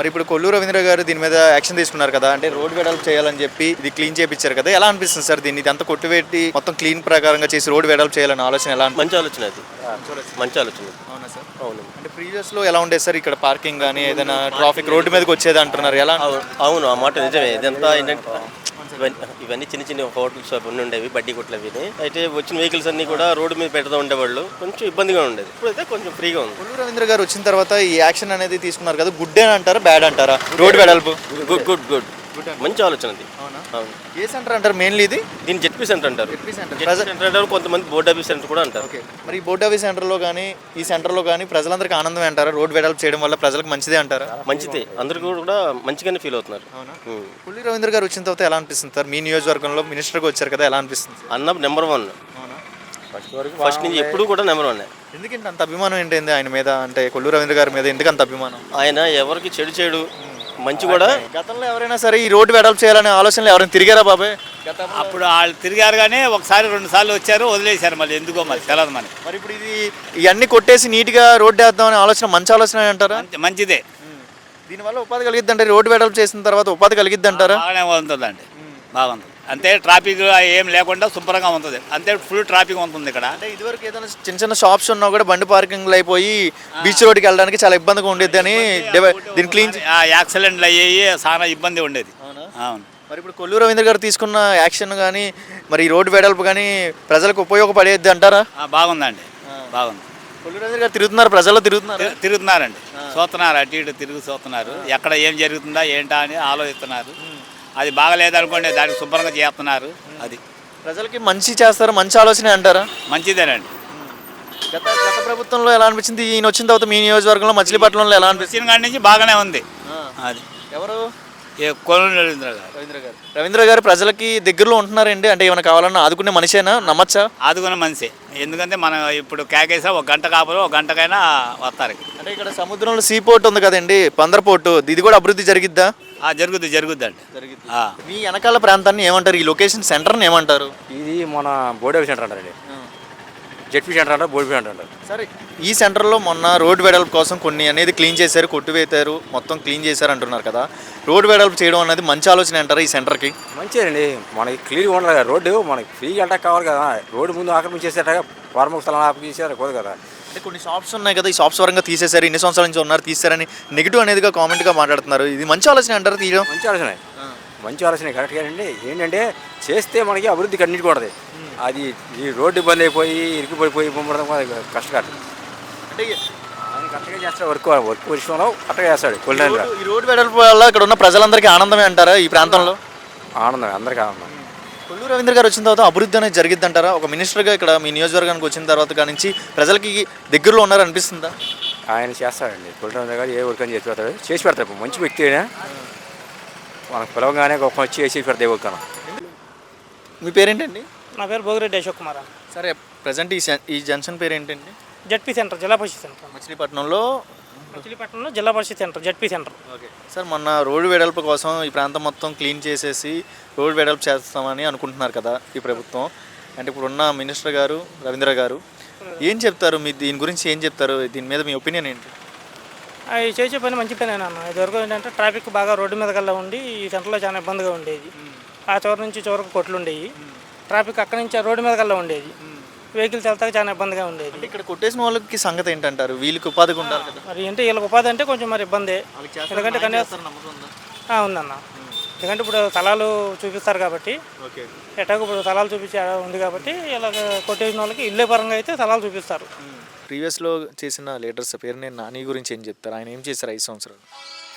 మరి ఇప్పుడు కొల్లూరు రవీంద్ర గారు దీని మీద యాక్షన్ తీసుకున్నారు కదా అంటే రోడ్ వెడల్పు చేయాలని చెప్పి ఇది క్లీన్ చేయించారు కదా ఎలా అనిపిస్తుంది సార్ దీన్ని? ఇదంతా కొట్టుపెట్టి మొత్తం క్లీన్ ప్రకారంగా చేసి రోడ్ వెడల్పు చేయాలని ఆలోచన ఎలా మంచి ఆలోచన అది. మంచి ఆలోచన. అవునా సార్? అవును. అంటే ప్రీవియస్లో ఎలా ఉండేది సార్ ఇక్కడ పార్కింగ్ కానీ ఏదైనా ట్రాఫిక్ రోడ్డు మీదకి వచ్చేది అంటున్నారు ఎలా అవు- అవును ఆ మాట నిజమే. ఇదంతా ఏంటంటే ఇవన్నీ ఇవన్నీ చిన్న చిన్న హోటల్ షాప్ ఉండి ఉండేవి బడ్డీ కొట్లు అవి అయితే వచ్చిన వెహికల్స్ అన్ని కూడా రోడ్డు మీద పెడతా ఉండేవాళ్ళు. కొంచెం ఇబ్బందిగా ఉండేది. ఇప్పుడైతే కొంచెం ఫ్రీగా ఉంది. కొల్లూరు రవీంద్ర గారు వచ్చిన తర్వాత ఈ యాక్షన్ అనేది తీసుకున్నారు కదా గుడ్ అని అంటారా బ్యాడ్ అంటారా? రోడ్ వెడల్పు. Good good. గుడ్ మంచి ఆలోచన అది. అవునా? ఏ సెంటర్ అంటారు మెయిన్లీ ఇది? దీన్ని జెడ్పీ సెంటర్ అంటారు. Z P centre. Z P centre అంటారు కొంతమంది బోర్డ్ ఆఫీస్ సెంటర్ కూడా అంటారు. ఓకే. మరి ఈ బోర్డ్ ఆఫీస్ సెంటర్లో కానీ ఈ సెంటర్లో కానీ ప్రజలందరికీ ఆనందం అంటారా? రోడ్ వెడల్పు చేయడం వల్ల ప్రజలకు మంచిదే అంటారా? మంచిదే. అందరూ కూడా మంచిగానే ఫీల్ అవుతున్నారు. పుల్లి రవీంద్ర గారు వచ్చిన తర్వాత ఎలా అనిపిస్తుంది సార్? మీ నియోజకవర్గంలో మినిస్టర్గా వచ్చారు కదా ఎలా అనిపిస్తుంది? అన్న నెంబర్ వన్. అవునా? ఫస్ట్ నుంచి ఎప్పుడు కూడా నెంబర్ వన్ ఎందుకంటే అంత అభిమానం ఏంటంది ఆయన మీద? అంటే కొల్లు రవీంద్ర గారి మీద ఎందుకు అంత అభిమానం? ఆయన ఎవరికి చెడు చెడు మంచి కూడా. గతంలో ఎవరైనా సరే ఈ రోడ్డు వెడల్పు చేయాలనే ఆలోచనలు ఎవరైనా తిరిగారా బాబాయ్ అప్పుడు వాళ్ళు తిరిగారు కానీ ఒకసారి రెండు సార్లు వచ్చారు వదిలేశారు మళ్ళీ. ఎందుకో మరి తెలియదు మనకి. మరి ఇప్పుడు ఇది ఇవన్నీ కొట్టేసి నీట్గా రోడ్డు వేద్దామనే ఆలోచన మంచి ఆలోచన అంటారా? మంచి- మంచిదే. దీనివల్ల ఉపాధి కలిగిద్ది అంటే రోడ్డు వెడల్పు చేసిన తర్వాత ఉపాధి కలిగిద్ది అంటారా బాగానే ఉంటుందండి. బాగుంది అంతే ట్రాఫిక్ ఏం లేకుండా శుభ్రంగా ఉంటుంది. అంతే ఫుల్ ట్రాఫిక్ ఉంటుంది ఇక్కడ. అంటే ఇదివరకు ఏదైనా చిన్న చిన్న షాప్స్ ఉన్నా కూడా బండి పార్కింగ్లు అయిపోయి బీచ్ రోడ్కి వెళ్ళడానికి చాలా ఇబ్బందిగా ఉండేది అని దీన్ని క్లీన్ యాక్సిడెంట్లు అయ్యేవి చాలా ఇబ్బంది ఉండేది. అవునా? మరి ఇప్పుడు కొల్లు రవీంద్ర గారు తీసుకున్న యాక్షన్ కానీ మరి ఈ రోడ్డు వెడల్పు కానీ ప్రజలకు ఉపయోగపడేది అంటారా? బాగుందండి. బాగుంది. కొల్లు రవీంద్ర గారు తిరుగుతున్నారు ప్రజల్లో తిరుగుతున్నారు? తిరు- తిరుగుతున్నారండి చూస్తున్నారు అటు ఇటు తిరుగు చూస్తున్నారు. ఎక్కడ ఏం జరుగుతుందా ఏంటా అని ఆలోచిస్తున్నారు. అది బాగలేదనుకోండి దానికి శుభ్రంగా చేస్తున్నారు. అది. ప్రజలకి మంచి చేస్తారు మంచి ఆలోచన అంటారా? మంచిదేనండి. గత గత ప్రభుత్వంలో ఎలా అనిపించింది? ఈయన వచ్చిన తర్వాత మీ నియోజకవర్గంలో మచిలీపట్నంలో ఎలా అనిపించింది? వచ్చిన కాడి నుంచి బాగానే ఉంది. అది. ఎవరు? ఏ రవీంద్ర గారు. రవీంద్ర గారు. రవీంద్ర గారు ప్రజలకి దగ్గరలో ఉంటున్నారండి. అంటే ఏమైనా కావాలన్నా ఆదుకునే మనిషేనా? నమ్మచ్చా? ఆదుకున్న మనిషి. ఎందుకంటే మనం ఇప్పుడు కేకేసా ఒక గంట కాపులు ఒక గంటకైనా వస్తారు. అంటే ఇక్కడ సముద్రంలో సీ పోర్ట్ ఉంది కదండి పందర పోర్టు. ఇది కూడా అభివృద్ధి జరిగిద్దా? ఆ, జరుగుద్ది జరుగుద్దండి ఆ. మీ వెనకాల ప్రాంతాన్ని ఏమంటారు? ఈ లొకేషన్ సెంటర్ని ఏమంటారు? ఇది మన బోర్డ్ ఆఫీస్ సెంటర్ అంటారండి. జెడ్పీ సెంటర్ అంటారు బోర్డ్ సెంటర్ అంటారు. సరే ఈ సెంటర్లో మొన్న రోడ్ వెడల్పు కోసం కొన్ని అనేది క్లీన్ చేశారు కొట్టువేశారు మొత్తం క్లీన్ చేశారు అంటున్నారు కదా. రోడ్ వెడల్పు చేయడం అనేది మంచి ఆలోచన అంటారా ఈ సెంటర్కి మంచిదండి. మనకి క్లియర్గా ఉండాలి కదా రోడ్డు మనకి ఫ్రీగా వెళ్ళటానికి కావాలి కదా. రోడ్డు ముందు ఆక్రమించేసేటగా ఫార్మల్ స్థలం ఆక్రమించేసారు కదా. అంటే కొన్ని షాప్స్ ఉన్నాయి కదా ఈ షాప్స్ పరంగా తీసేశారు ఇన్ని సంవత్సరాల నుంచి ఉన్నారు తీసారని నెగిటివ్ అనేదిగా కామెంట్గా మాట్లాడుతున్నారు. ఇది మంచి ఆలోచన అంటారు తీయడం? మంచి ఆలోచన. మంచి ఆలోచన కరెక్ట్ అండి ఏంటంటే చేస్తే మనకి అభివృద్ధి కన్నిటి కూడదు. అది ఈ రోడ్డు ఇబ్బంది అయిపోయి ఇరికిపడిపోయి పంపడం కష్టకాదు. అంటే ఆయన కరెక్ట్గా చేస్తాడు వర్క్ వర్క్ విషయంలో కరెక్ట్గా చేస్తాడు ఈ రోడ్డు- ఈ రోడ్ వెడల్పు వల్ల ఇక్కడ ఉన్న ప్రజలందరికీ ఆనందమే అంటారా ఈ ప్రాంతంలో? ఆనందం అందరికీ ఆనందం కొల్లు రవీంద్ర గారు వచ్చిన తర్వాత అభివృద్ధి అనేది జరిగిద్ది అంటారా? ఒక మినిస్టర్గా ఇక్కడ మీ నియోజకవర్గానికి వచ్చిన తర్వాత కాడి నుంచి ప్రజలకి దగ్గరలో ఉన్నారు అనిపిస్తుందా? ఆయన చేస్తాడండి. కొల్లాండ్ర గారు ఏ వర్క్ అని చేసి పెడతాడు. చేసి పెడతాడు. మంచి వ్యక్తి అయినా మనకు పిలవగానే గొప్ప వచ్చి చేసి పెడతాయి వర్క్ మీ పేరేంటండి? నా పేరు భోగిరెడ్డి అశోక్ కుమార్ సరే ప్రజెంట్ ఈ ఈ జంక్షన్ పేరేంటండి? జడ్పీ సెంటర్ జిల్లా పరిషత్ సెంటర్. మచిలీపట్నంలో మచిలీపట్నంలో Zilla Parishad centre Z P centre. Okay. Sir మొన్న రోడ్డు వెడల్పు కోసం ఈ ప్రాంతం మొత్తం క్లీన్ చేసేసి రోడ్డు వెడల్పు చేస్తామని అనుకుంటున్నారు కదా ఈ ప్రభుత్వం. అంటే ఇప్పుడున్న మినిస్టర్ గారు రవీంద్ర గారు ఏం చెప్తారు? మీ దీని గురించి ఏం చెప్తారు? దీని మీద మీ ఒపీనియన్ ఏంటి? అవి చేసే పని మంచి పని అన్న ఇదివరకు ఏంటంటే ట్రాఫిక్ బాగా రోడ్డు మీద కల్లా ఉండి ఈ సెంటర్లో చాలా ఇబ్బందిగా ఉండేది. ఆ చివరి నుంచి చివరికి కొట్లు ఉండేవి. ట్రాఫిక్ అక్కడి నుంచి ఆ రోడ్డు మీద కల్లా ఉండేది. వెహికల్స్ వెళ్తాక చాలా ఇబ్బందిగా ఉండేది. అంటే ఇక్కడ కొట్టేసిన వాళ్ళకి సంగతి ఏంటంటారు? వీళ్ళకి ఉపాధిగా ఉండాలి కదా. మరి అంటే వీళ్ళకి ఉపాధి అంటే కొంచెం మరి ఇబ్బందే. ఎందుకంటే కనీసం ఉందన్న. ఎందుకంటే ఇప్పుడు స్థలాలు చూపిస్తారు కాబట్టి. ఓకే. ఎటాకు ఇప్పుడు స్థలాలు చూపించే ఉంది కాబట్టి ఇలా కొట్టేసిన వాళ్ళకి ఇల్లే పరంగా అయితే స్థలాలు చూపిస్తారు. ప్రీవియస్లో చేసిన లీడర్స్ పేరు నేను నాని గురించి ఏం చెప్తారు? ఆయన ఏం చేశారు ఐదు సంవత్సరాలు?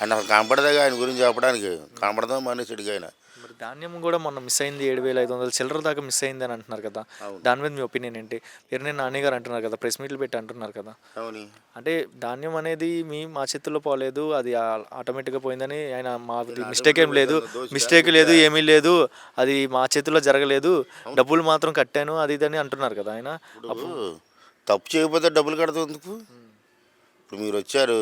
ఆయన అసలు కనపడదేగా ఆయన గురించి చెప్పడానికి. కనపడదాం మనిషిడికి ఆయన మరి ధాన్యం కూడా మొన్న మిస్ అయింది ఏడు వేల ఐదు వందల చిల్లర దాకా మిస్ అయింది అని అంటున్నారు కదా. దాని మీద మీ ఒపీనియన్ ఏంటి? పేరునేని నాని గారు అంటున్నారు కదా ప్రెస్ మీట్లు పెట్టి అంటున్నారు కదా. అవుని. అంటే ధాన్యం అనేది మీ మా చేతుల్లో పోలేదు అది ఆటోమేటిక్గా పోయిందని ఆయన మా మిస్టేక్ ఏం లేదు మిస్టేక్ లేదు ఏమీ లేదు అది మా చేతుల్లో జరగలేదు డబ్బులు మాత్రం కట్టాను అది ఇది అని అంటున్నారు కదా ఆయన. తప్పు చేయకపోతే డబ్బులు కడతావు ఎందుకు? ఇప్పుడు మీరు వచ్చారు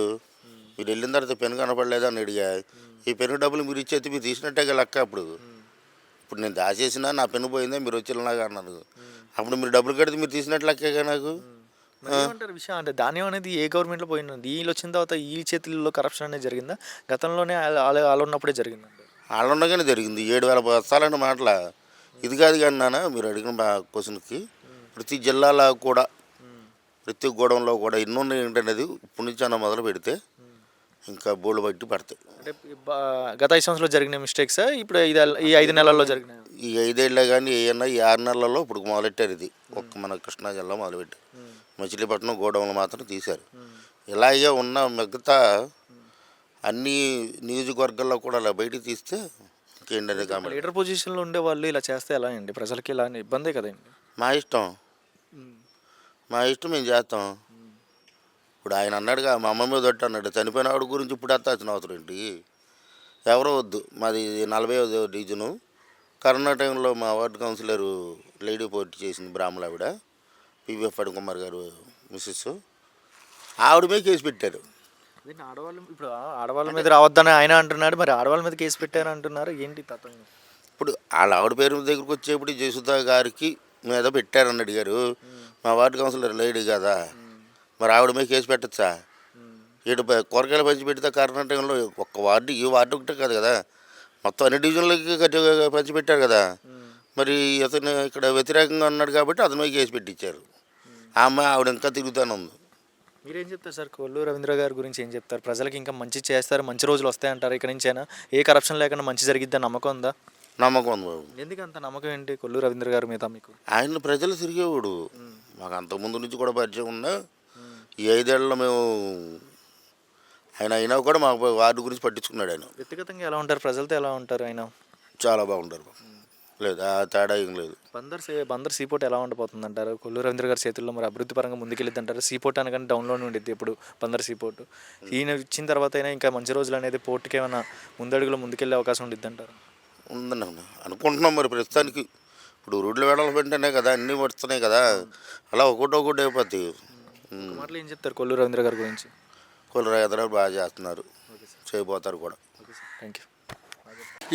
మీరు వెళ్ళిన తర్వాత పెను కనపడలేదు అని అడిగా. ఈ పెను డబ్బులు మీరు ఇచ్చేది మీరు తీసినట్టే లెక్క అప్పుడు. ఇప్పుడు నేను దాచేసినా నా పెన్ను పోయిందా మీరు వచ్చి ఇలాగా అన్నారు. అప్పుడు మీరు డబ్బులు కడితే మీరు తీసినట్టు లెక్కేగా నాకు. ఏమంటారు విషయం? అంటే ధాన్యం అనేది ఏ గవర్నమెంట్లో పోయింది వీళ్ళు వచ్చిన తర్వాత ఈ చేతుల్లో కరప్షన్ అనేది జరిగిందా? గతంలోనే వాళ్ళు ఉన్నప్పుడే జరిగిందండి వాళ్ళు ఉండగానే జరిగింది. ఏడు వేల బస్తాలన్న మాటల. ఇది కాదు కానీ నాన్న మీరు అడిగిన బా- క్వశ్చన్కి ప్రతి జిల్లాలో కూడా ప్రతి గూడెంలో కూడా ఎన్ని ఉన్నాయి ఏంటనేది ఇప్పటి నుంచి అన్న మొదలు పెడితే ఇంకా బోళ్ళు బట్టి పడతాయి. అంటే గత ఐదు సంవత్సరాలు జరిగిన మిస్టేక్స్ ఇప్పుడు ఐదు ఈ ఐదు నెలల్లో జరిగినాయి ఈ ఐదేళ్ళే కానీ ఏమన్నా ఈ ఆరు నెలల్లో ఇప్పుడు మొదలెట్టారు ఇది. ఒక్క మన కృష్ణా జిల్లా మొదలుపెట్టారు. మచిలీపట్నం గోడౌన్లు మాత్రం తీశారు. ఇలాగే ఉన్న మిగతా అన్ని నియోజకవర్గాల్లో కూడా అలా బయటికి తీస్తే ఇంకేంటనే కామెంట్ లీడర్ పొజిషన్లో ఉండే వాళ్ళు ఇలా చేస్తే ఎలా అండి? ప్రజలకి ఇలా ఇబ్బందే కదండి. మా ఇష్టం. మా ఇష్టం మేము చేస్తాం. ఇప్పుడు ఆయన అన్నాడుగా మా అమ్మ మీద ఒట్టు అన్నాడు. చనిపోయిన ఆవిడ గురించి ఇప్పుడు ఎత్తాల్సిన అవసరం ఏంటి? ఎవరో వద్దు. మాది నలభై డివిజను. కరోనా టైంలో మా వార్డు కౌన్సిలర్ లేడీ పోటీ చేసింది బ్రాహ్మణ ఆవిడ పివిఎఫ్ కుమార్ గారు మిస్సెస్. ఆవిడ మీద కేసు పెట్టారు. ఇప్పుడు ఆడవాళ్ళ మీద రావద్దని ఆయన అంటున్నాడు మరి ఆడవాళ్ళ మీద కేసు పెట్టారు అంటున్నారు. ఏంటి తత్వం ఇప్పుడు వాళ్ళ ఆవిడ పేరు దగ్గరికి వచ్చేప్పుడు జయసుధా గారికి మీద పెట్టారని అడిగారు. మా వార్డు కౌన్సిలర్ లేడీ కదా. మరి ఆవిడ మీద కేసు పెట్టచ్చా? ఇటు కూరగాయలు పంచి పెడితే కరోనా టైంలో ఒక్క వార్డు ఈ వార్డు ఒకటే కాదు కదా. మొత్తం అన్ని డివిజన్లకి పంచి పెట్టారు కదా. మరి అతను ఇక్కడ వ్యతిరేకంగా ఉన్నాడు కాబట్టి అతని మీద కేసు పెట్టించారు. ఆ అమ్మాయి ఆవిడ ఇంకా తిరుగుతూనే ఉంది. మీరేం చెప్తారు సార్? కొల్లు రవీంద్ర గారి గురించి ఏం చెప్తారు? ప్రజలకి ఇంకా మంచి చేస్తారు మంచి రోజులు వస్తాయంటారు ఇక్కడ నుంచైనా? ఏ కరప్షన్ లేకుండా మంచి జరిగిద్దని నమ్మకం ఉందా? నమ్మకం ఉంది బాబు. ఎందుకు అంత నమ్మకం ఏంటి కొల్లు రవీంద్ర గారి మీద మీకు? ఆయన ప్రజలు తిరిగేవాడు. మాకు అంతకుముందు నుంచి కూడా పరిచయం ఉన్నా ఈ ఐదేళ్ళలో మేము ఆయన అయినా కూడా మా వార్డు గురించి పట్టించుకున్నాడు ఆయన. వ్యక్తిగతంగా ఎలా ఉంటారు? ప్రజలతో ఎలా ఉంటారు ఆయన? చాలా బాగుంటారు. లేదు ఆ తేడా ఏం లేదు. బందర్ సీ బందర్ సీపోర్ట్ ఎలా ఉండబోతుంది అంటారు కొల్లు రవీంద్ర గారి చేతుల్లో మరి అభివృద్ధి పరంగా ముందుకెళ్ళిద్ది అంటారు సీపోర్ట్ అనగానే డౌన్లోనే ఉండిద్ది ఇప్పుడు బందర్ సీపోర్ట్ ఈయన ఇచ్చిన తర్వాత అయినా ఇంకా మంచి రోజులు అనేది పోర్టుకి ఏమైనా ముందడుగులో ముందుకెళ్ళే అవకాశం ఉండిద్ది అంటారు ఉందండి. అనుకుంటున్నాం మరి ప్రస్తుతానికి. ఇప్పుడు రోడ్లు వేడాలి వెంటనే కదా అన్నీ వస్తున్నాయి కదా. అలా ఒకటి ఒకటి అయిపోతాయి మాటలు ఏం చెప్తారు కొల్లు రవీంద్ర గారి గురించి? కులరా ఎదరా బాగా చేస్తున్నారు. చేయబోతారు కూడా. థ్యాంక్ యూ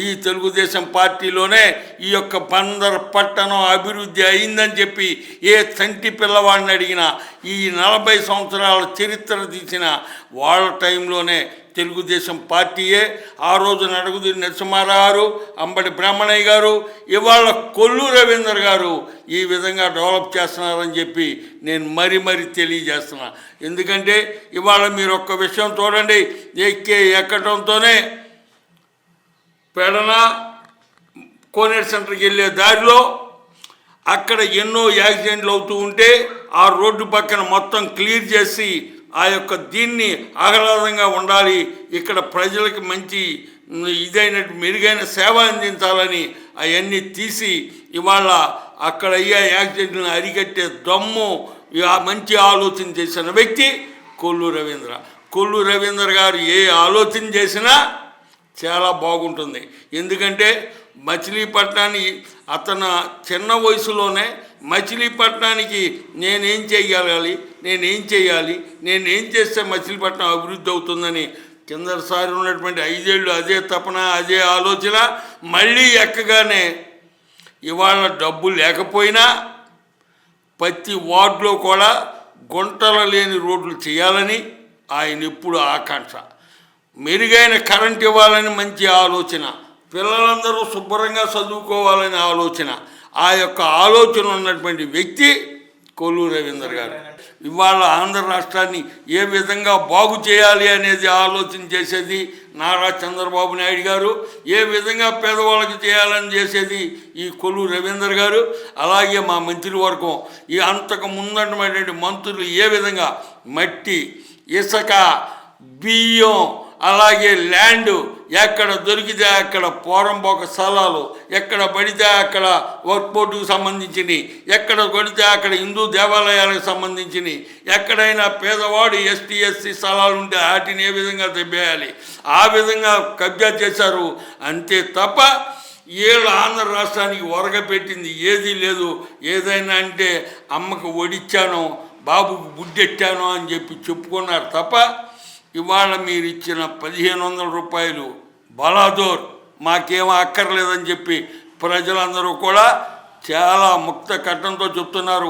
ఈ తెలుగుదేశం పార్టీలోనే ఈ యొక్క బందర్ పట్టణం అభివృద్ధి అయిందని చెప్పి ఏ తంటి పిల్లవాడిని అడిగినా ఈ నలభై సంవత్సరాల చరిత్ర తీసిన వాళ్ళ టైంలోనే తెలుగుదేశం పార్టీయే. ఆ రోజు నడుగుది నరసింహారావు గారు అంబటి బ్రహ్మణయ్య గారు ఇవాళ కొల్లు రవీందర్ గారు ఈ విధంగా డెవలప్ చేస్తున్నారని చెప్పి నేను మరీ మరీ తెలియజేస్తున్నా. ఎందుకంటే ఇవాళ మీరు ఒక్క విషయం చూడండి ఎక్కే ఎక్కడంతోనే పెడన కోనేరు సెంటర్కి వెళ్ళే దారిలో అక్కడ ఎన్నో యాక్సిడెంట్లు అవుతూ ఉంటే ఆ రోడ్డు పక్కన మొత్తం క్లియర్ చేసి ఆ యొక్క దీన్ని ఆహ్లాదంగా ఉండాలి. ఇక్కడ ప్రజలకు మంచి ఇదైనట్టు మెరుగైన సేవ అందించాలని అవన్నీ తీసి ఇవాళ అక్కడ అయ్యే యాక్సిడెంట్లను అరికట్టే దమ్ము మంచి ఆలోచన చేసిన వ్యక్తి కొల్లు రవీంద్ర. కొల్లు రవీంద్ర గారు ఏ ఆలోచన చేసినా చాలా బాగుంటుంది. ఎందుకంటే మచిలీపట్నాన్ని అతను చిన్న వయసులోనే మచిలీపట్నానికి నేనేం చేయగలగాలి నేనేం చేయాలి నేనేం చేస్తే మచిలీపట్నం అభివృద్ధి అవుతుందని కిందసారి ఉన్నటువంటి ఐదేళ్ళు అదే తపన అదే ఆలోచన మళ్ళీ ఎక్కగానే ఇవాళ డబ్బు లేకపోయినా ప్రతి వార్డులో కూడా గుంటల లేని రోడ్లు చేయాలని ఆయన ఎప్పుడు ఆకాంక్ష. మెరుగైన కరెంట్ ఇవ్వాలని మంచి ఆలోచన. పిల్లలందరూ శుభ్రంగా చదువుకోవాలని ఆలోచన. ఆ యొక్క ఆలోచన ఉన్నటువంటి వ్యక్తి కొల్లూరు రవీందర్ గారు. ఇవాళ ఆంధ్ర రాష్ట్రాన్ని ఏ విధంగా బాగు చేయాలి అనేది ఆలోచన చేసేది నారా చంద్రబాబు నాయుడు గారు. ఏ విధంగా పేదవాళ్ళకి చేయాలని చేసేది ఈ కొలు రవీందర్ గారు. అలాగే మా మంత్రివర్గం. ఈ అంతకు ముందన్నటువంటి మంత్రులు ఏ విధంగా? మట్టి ఇసుక బియ్యం అలాగే ల్యాండ్ ఎక్కడ దొరికితే అక్కడ పోరంబోక స్థలాలు ఎక్కడ పడితే అక్కడ వర్క్పోర్టుకు సంబంధించినవి ఎక్కడ కొడితే అక్కడ హిందూ దేవాలయాలకు సంబంధించినవి ఎక్కడైనా పేదవాడు ఎస్టీ ఎస్సీ స్థలాలు ఉంటే వాటిని ఏ విధంగా తెప్పేయాలి ఆ విధంగా కబ్జా చేశారు. అంతే తప్ప ఏళ్ళు ఆంధ్ర రాష్ట్రానికి ఒరగపెట్టింది ఏదీ లేదు. ఏదైనా అంటే అమ్మకు ఒడిచ్చాను బాబుకు బుడ్డెట్టాను అని చెప్పి చెప్పుకున్నారు తప్ప ఇవాళ మీరు ఇచ్చిన పదిహేను వందల రూపాయలు బలాదోర్ మాకేం అక్కర్లేదని చెప్పి ప్రజలందరూ కూడా చాలా ముక్త కట్టంతో చెప్తున్నారు.